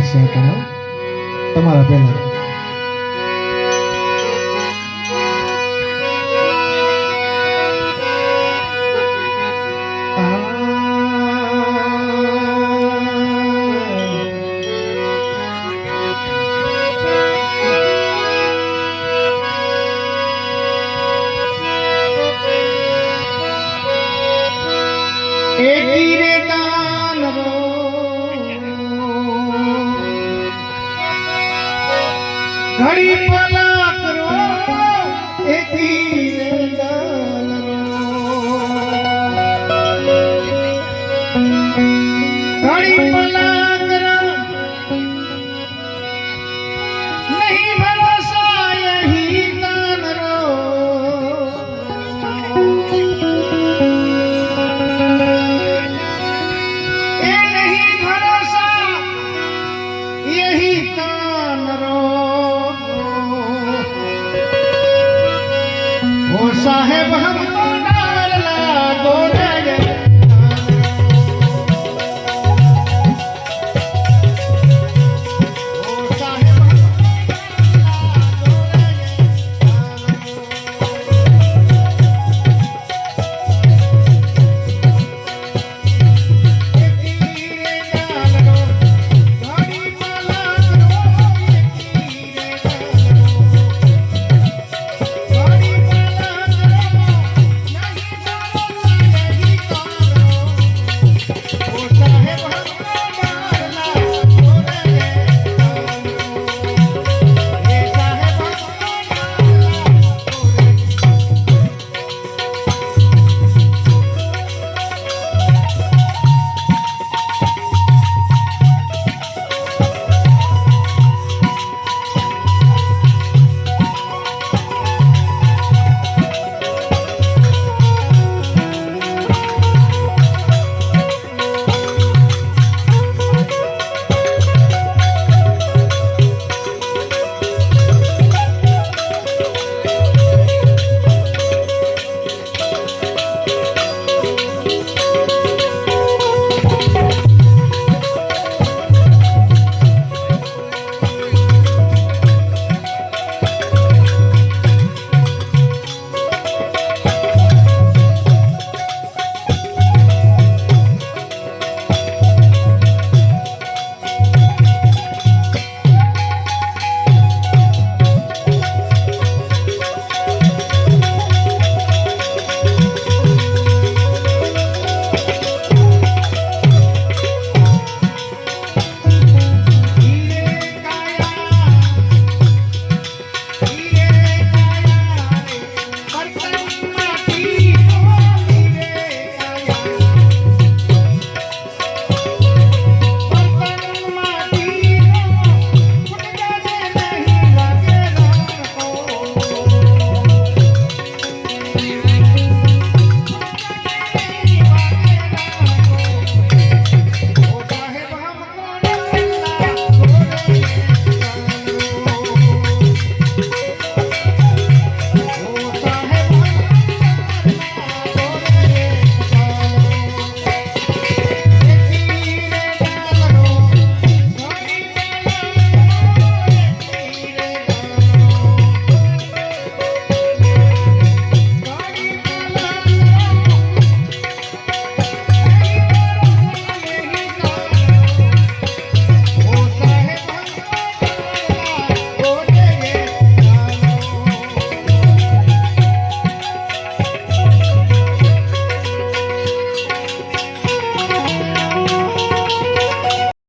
હાસ્ય કરાવ તમારા પહેલા એકી રે ઘડી પલા કરો એકી साहेब हम